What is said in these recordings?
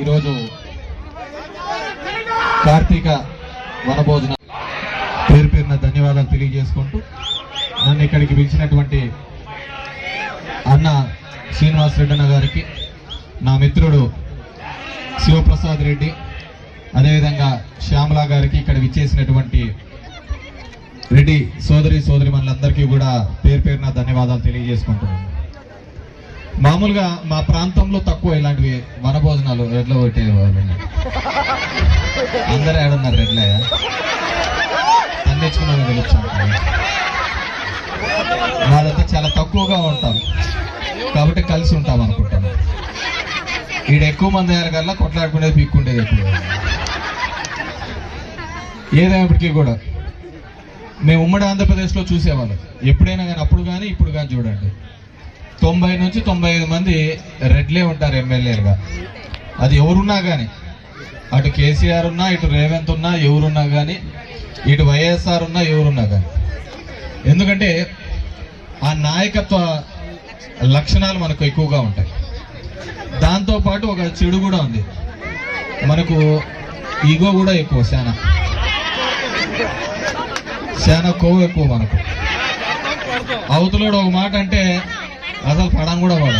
ఈరోజు కార్తీక వనభోజన. పేరు పేరున ధన్యవాదాలు తెలియజేసుకుంటూ నన్ను ఇక్కడికి పిలిచినటువంటి అన్న శ్రీనివాస్ రెడ్డి అన్న గారికి నా మిత్రుడు శివప్రసాద్ రెడ్డి అదేవిధంగా శ్యామల గారికి ఇక్కడ విచ్చేసినటువంటి రెడ్డి సోదరి సోదరి మనందరికీ కూడా పేరు పేరున ధన్యవాదాలు తెలియజేసుకుంటున్నాను. మామూలుగా మా ప్రాంతంలో తక్కువ ఇలాంటివి వనభోజనాలు రెడ్ల ఒకటే అందరూ ఏడున్నారు రెడ్లే. తన్నించుకున్నాను తెలుస్తాను వాళ్ళంతా చాలా తక్కువగా ఉంటాం. కాబట్టి కలిసి ఉంటాం అనుకుంటాను ఈడ ఎక్కువ మంది అయ్యారు కల్లా కొట్లాడుకునేది పీక్కుండేది ఎక్కువ ఏదైనప్పటికీ కూడా మేము ఉమ్మడి ఆంధ్రప్రదేశ్లో చూసేవాళ్ళం. ఎప్పుడైనా కానీ అప్పుడు కానీ ఇప్పుడు కానీ చూడండి. తొంభై నుంచి తొంభై ఐదు మంది రెడ్లే ఉంటారు ఎమ్మెల్యేలుగా. అది ఎవరున్నా కానీ అటు కేసీఆర్ ఉన్నా ఇటు రేవంత్ ఉన్నా ఎవరున్నా కానీ ఇటు వైఎస్ఆర్ ఉన్నా ఎవరున్నా కానీ ఎందుకంటే ఆ నాయకత్వ లక్షణాలు మనకు ఎక్కువగా ఉంటాయి. దాంతోపాటు ఒక చెడు కూడా ఉంది. మనకు ఈగో కూడా ఎక్కువ శానా. చాలా కొవ్వు ఎక్కువ మనకు. అవతలోడు ఒక మాట అంటే అసలు పడం కూడా పడ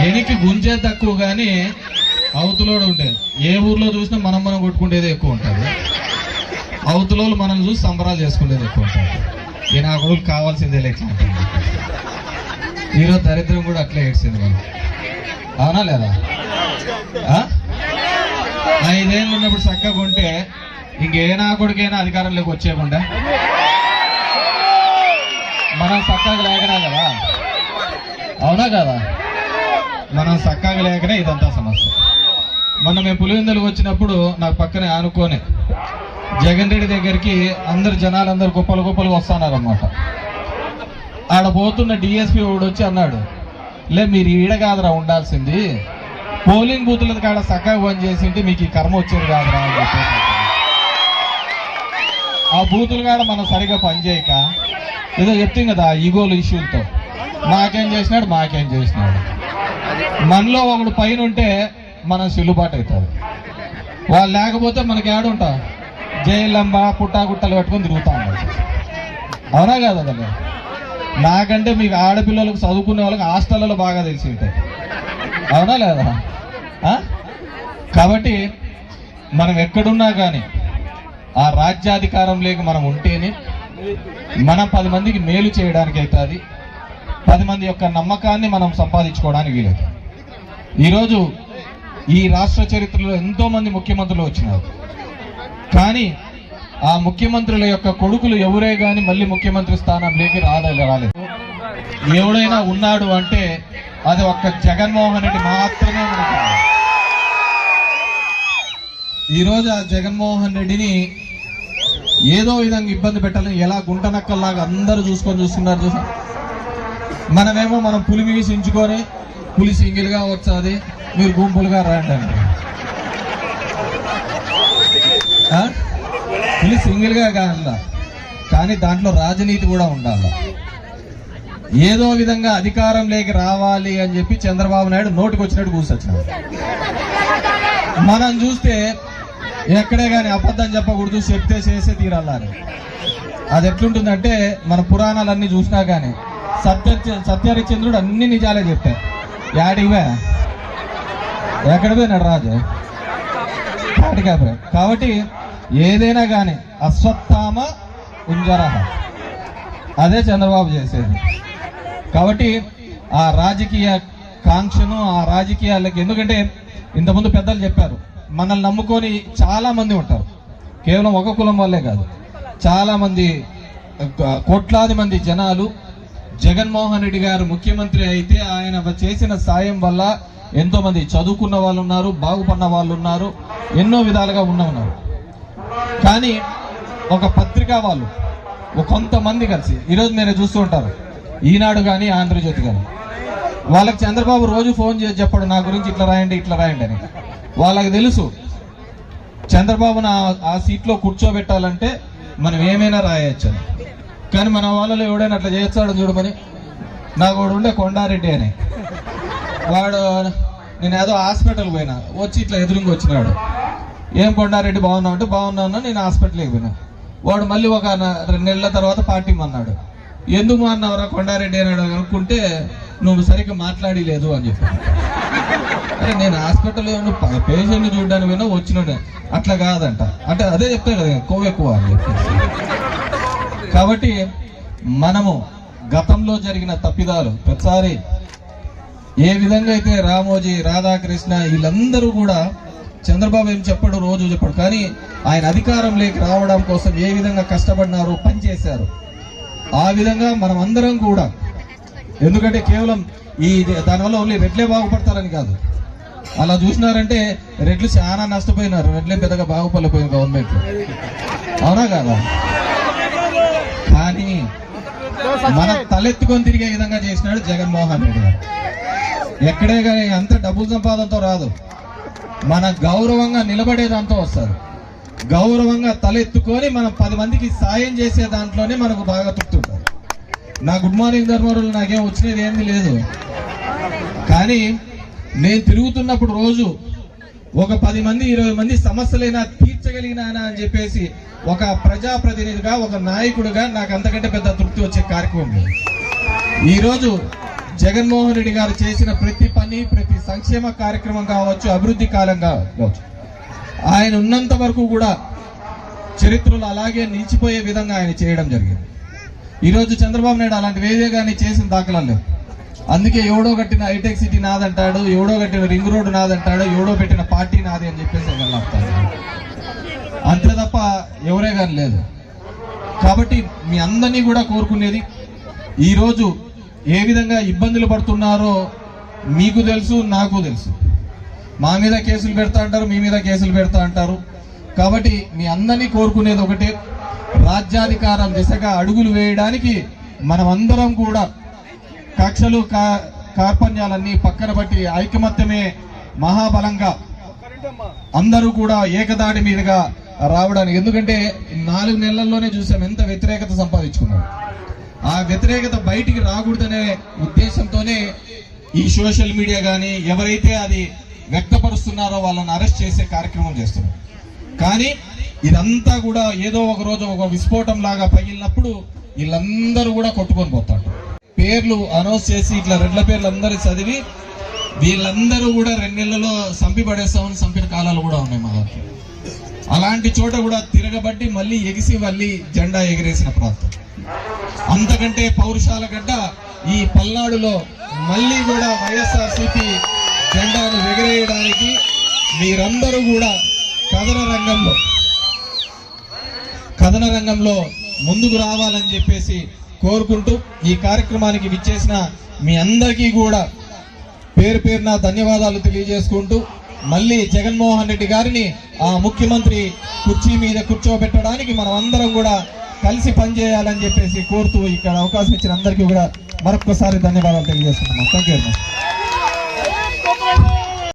ఎనికి గుంజే తక్కువ కానీ అవతలోడు ఉండేది. ఏ ఊర్లో చూసినా మనం మనం కొట్టుకునేది ఎక్కువ ఉంటుంది. అవతలోళ్ళు మనం చూసి సంబరాలు చేసుకునేది ఎక్కువ ఉంటుంది. ఈయన ఆ కొడుకు కావాల్సిందే లేక ఈరోజు దరిద్రం కూడా అట్లే ఏడ్చింది మనం అవునా లేదా? ఐదేళ్ళు ఉన్నప్పుడు చక్కగా ఉంటే ఇంకే నా కొడుకైనా అధికారంలోకి వచ్చేయకుండా మనం చక్కగా లేకనా కదా? అవునా కదా? మనం చక్కగా లేకనే ఇదంతా సమస్య. మొన్న మేము పులివెందులు వచ్చినప్పుడు నాకు పక్కనే ఆనుకోనే జగన్ రెడ్డి దగ్గరికి అందరు జనాలందరూ గొప్పలు గొప్పలు వస్తున్నారన్నమాట ఆడ పోతున్న డిఎస్పీ వాడు వచ్చి అన్నాడు లే మీరు ఈడ కాదురా ఉండాల్సింది. పోలింగ్ బూతుల కాడ చక్కగా పని చేసింటే మీకు ఈ కర్మ వచ్చేది కాదురా అని చెప్పి ఆ బూతులు కాడ మనం సరిగా పని చేయక ఏదో చెప్తాం కదా ఈగోలు ఇష్యూలతో. మాకేం చేసినాడు మాకేం చేసినాడు. మనలో ఒకడు పైన ఉంటే మనం సిల్లుబాటు అవుతుంది. వాళ్ళు లేకపోతే మనకి ఏడుంటాం జైలంబ పుట్టాగుట్టలు పెట్టుకొని తిరుగుతా ఉండాలి అవునా కదా కదా నాకంటే మీకు ఆడపిల్లలకు చదువుకునే వాళ్ళకి హాస్టల్లో బాగా తెలిసి ఉంటాయి. అవునా లేదా? కాబట్టి మనం ఎక్కడున్నా కానీ ఆ రాజ్యాధికారం లేక మనం ఉంటేనే మనం పది మందికి మేలు చేయడానికి అవుతుంది. పది మంది యొక్క నమ్మకాన్ని మనం సంపాదించుకోవడానికి వీలవుతుంది. ఈరోజు ఈ రాష్ట్ర చరిత్రలో ఎంతో మంది ముఖ్యమంత్రులు వచ్చినారు. కానీ ఆ ముఖ్యమంత్రుల యొక్క కొడుకులు ఎవరే గాని మళ్ళీ ముఖ్యమంత్రి స్థానంలోకి రాలే రాలేదు. ఎవడైనా ఉన్నాడు అంటే అది ఒక్క జగన్మోహన్ రెడ్డి మాత్రమే ఈరోజు ఆ జగన్మోహన్ రెడ్డిని ఏదో విధంగా ఇబ్బంది పెట్టాలని ఎలా గుంటనక్కల్లాగా అందరూ చూసుకొని చూస్తున్నారు చూసాం మనమేమో మనం పులి మీసించుకొని పులి సింగిల్గా వచ్చాది. మీరు గుంపులుగా రండి అండి. పులి సింగిల్గా కాదా కానీ దాంట్లో రాజనీతి కూడా ఉండాలి. ఏదో విధంగా అధికారం లేక రావాలి అని చెప్పి చంద్రబాబు నాయుడు నోటికి వచ్చినట్టు కూర్చొచ్చినాడు మనం చూస్తే ఎక్కడే కానీ అబద్ధం చెప్పకూడదు చెప్తే చేసే తీరాలని అది ఎట్లుంటుందంటే మన పురాణాలన్నీ చూసినా కానీ సత్య సత్యహరిచంద్రుడు అన్ని నిజాలే చెప్పారు యాడివే ఎక్కడ పోయినాడు రాజు? కాటికాపురం కాబట్టి ఏదైనా కానీ అశ్వత్థామ ఉంజరహ. అదే చంద్రబాబు చేసేది. కాబట్టి ఆ రాజకీయ కాంక్షను ఆ రాజకీయాలకి ఎందుకంటే ఇంతకుముందు పెద్దలు చెప్పారు మనల్ని నమ్ముకొని చాలా మంది ఉంటారు. కేవలం ఒక కులం వల్లే కాదు. చాలా మంది కోట్లాది మంది జనాలు జగన్మోహన్ రెడ్డి గారు ముఖ్యమంత్రి అయితే ఆయన చేసిన సాయం వల్ల ఎంతో మంది చదువుకున్న వాళ్ళు ఉన్నారు బాగుపడిన వాళ్ళు ఉన్నారు ఎన్నో విధాలుగా ఉన్న ఉన్నారు. కానీ ఒక పత్రికా వాళ్ళు కొంతమంది కలిసి ఈరోజు మీరు చూస్తూ ఉంటారు ఈనాడు కానీ ఆంధ్రజ్యోతి కానీ వాళ్ళకి చంద్రబాబు రోజు ఫోన్ చేసి చెప్పాడు నా గురించి ఇట్లా రాయండి ఇట్లా రాయండి అని. వాళ్ళకి తెలుసు చంద్రబాబును ఆ- సీట్లో కూర్చోబెట్టాలంటే మనం ఏమైనా రాయొచ్చు కానీ మన వాళ్ళలో ఎవడైనా అట్లా చేస్తాడు చూడమని నాకు వాడు ఉండే కొండారెడ్డి అని. వాడు నేను ఏదో హాస్పిటల్ పోయినా. వచ్చి ఇట్లా ఎదురుగా వచ్చినాడు. ఏం కొండారెడ్డి బాగున్నావు అంటే బాగున్నాను నేను హాస్పిటల్కి పోయినా. వాడు మళ్ళీ ఒక రెండు నెలల తర్వాత పార్టీ అన్నాడు. ఎందుకు మాన్నావురా కొండారెడ్డి అని అనుకుంటే నువ్వు సరిగ్గా మాట్లాడి లేదు అని చెప్పాను అరే నేను హాస్పిటల్లో పేషెంట్ని చూడడానికి పోయినా వచ్చినాడు. అట్లా కాదంట. అంటే అదే చెప్తాను కదా కొవ్వు ఎక్కువ అని చెప్పేసి. కాబట్టి మనము గతంలో జరిగిన తప్పిదాలు ప్రతిసారి ఏ విధంగా అయితే రామోజీ రాధాకృష్ణ వీళ్ళందరూ కూడా చంద్రబాబు ఏం చెప్పడు రోజు చెప్పడు. కానీ ఆయన అధికారం లేక రావడం కోసం ఏ విధంగా కష్టపడినారు పనిచేశారు. ఆ విధంగా మనం అందరం కూడా. ఎందుకంటే కేవలం ఈ దానివల్ల ఓన్లీ రెడ్లే బాగుపడతారని కాదు. అలా చూసినారంటే రెడ్లు చాలా నష్టపోయినారు. రెడ్లే పెద్దగా బాగుపడలేకపోయింది గవర్నమెంట్ అవునా కాదా? కానీ మన తలెత్తుకొని తిరిగే విధంగా చేసినాడు జగన్మోహన్ రెడ్డి గారు. ఎక్కడే కానీ అంత డబ్బులు సంపాదనతో రాదు. మన గౌరవంగా నిలబడేదాంతో వస్తారు. గౌరవంగా తలెత్తుకొని మనం పది మందికి సాయం చేసే దాంట్లోనే మనకు బాగా తృప్తుంటారు. నా గుడ్ మార్నింగ్ ధర్మవరం నాకేం వచ్చినది ఏంది లేదు. కానీ నేను తిరుగుతున్నప్పుడు రోజు ఒక పది మంది ఇరవై మంది సమస్యలైనా తీర్చగలిగినానా అని చెప్పేసి ఒక ప్రజాప్రతినిధిగా ఒక నాయకుడిగా నాకు అంతకంటే పెద్ద తృప్తి వచ్చే కార్యక్రమం ఈరోజు జగన్మోహన్ రెడ్డి గారు చేసిన ప్రతి పని ప్రతి సంక్షేమ కార్యక్రమం కావచ్చు అభివృద్ధి కాలం కావచ్చు ఆయన ఉన్నంత వరకు కూడా చరిత్రలో అలాగే నిలిచిపోయే విధంగా ఆయన చేయడం జరిగింది. ఈరోజు చంద్రబాబు నాయుడు అలాంటి వేదే కానీ చేసిన దాఖలాలు లేవు. అందుకే ఎవడో కట్టిన హైటెక్ సిటీ నాదంటాడు ఎవడో కట్టిన రింగ్ రోడ్ నాదంటాడు ఎవడో పెట్టిన పార్టీ నాది అని చెప్పేసి వెళ్ళాడుతాడు అంతే తప్ప ఎవరే కానీ లేదు. కాబట్టి మీ అందరినీ కూడా కోరుకునేది ఈరోజు ఏ విధంగా ఇబ్బందులు పడుతున్నారో మీకు తెలుసు నాకు తెలుసు. మా మీద కేసులు పెడతా అంటారు మీ మీద కేసులు పెడతా అంటారు. కాబట్టి మీ అందరినీ కోరుకునేది ఒకటే రాజ్యాధికారం దిశగా అడుగులు వేయడానికి మనమందరం కూడా కక్షలు కా కార్పణ్యాలన్నీ పక్కన బట్టి ఐకమత్యమే మహాబలంగా అందరూ కూడా ఏకదాడి మీదుగా రావడానికి. ఎందుకంటే నాలుగు నెలల్లోనే చూసాం ఎంత వ్యతిరేకత సంపాదించుకున్నాడు ఆ వ్యతిరేకత బయటికి రాకూడదనే ఉద్దేశంతోనే ఈ సోషల్ మీడియా కానీ ఎవరైతే అది వ్యక్తపరుస్తున్నారో వాళ్ళని అరెస్ట్ చేసే కార్యక్రమం చేస్తున్నారు. కానీ ఇదంతా కూడా ఏదో ఒక రోజు ఒక విస్ఫోటం లాగా పగిలినప్పుడు వీళ్ళందరూ కూడా కొట్టుకొని పోతారు. పేర్లు అనౌన్స్ చేసి ఇట్లా రెడ్ల పేర్లు అందరూ చదివి వీళ్ళందరూ కూడా రెండేళ్ళలో నెలల్లో సంపి పడేస్తామని సంపిన కాలాలు కూడా ఉన్నాయి మా దగ్గర. అలాంటి చోట కూడా తిరగబట్టి మళ్ళీ ఎగిసి మళ్ళీ జెండా ఎగిరేసిన ప్రాంతం. అంతకంటే పౌరుషాల గడ్డ ఈ పల్నాడులో మళ్ళీ కూడా వైఎస్ఆర్సిపి జెండాను ఎగిరేయడానికి మీరందరూ కూడా కథన రంగంలో కథన రంగంలో ముందుకు రావాలని చెప్పేసి కోరుకుంటూ ఈ కార్యక్రమానికి విచ్చేసిన మీ అందరికీ కూడా పేరు పేరున ధన్యవాదాలు తెలియజేసుకుంటూ మళ్ళీ జగన్మోహన్ రెడ్డి గారిని ఆ ముఖ్యమంత్రి కుర్చీ మీద కూర్చోబెట్టడానికి మనం అందరం కూడా కలిసి పనిచేయాలని చెప్పేసి కోరుతూ ఇక్కడ అవకాశం ఇచ్చిన అందరికీ కూడా మరొకసారి ధన్యవాదాలు తెలియజేస్తున్నాం. Thank you very much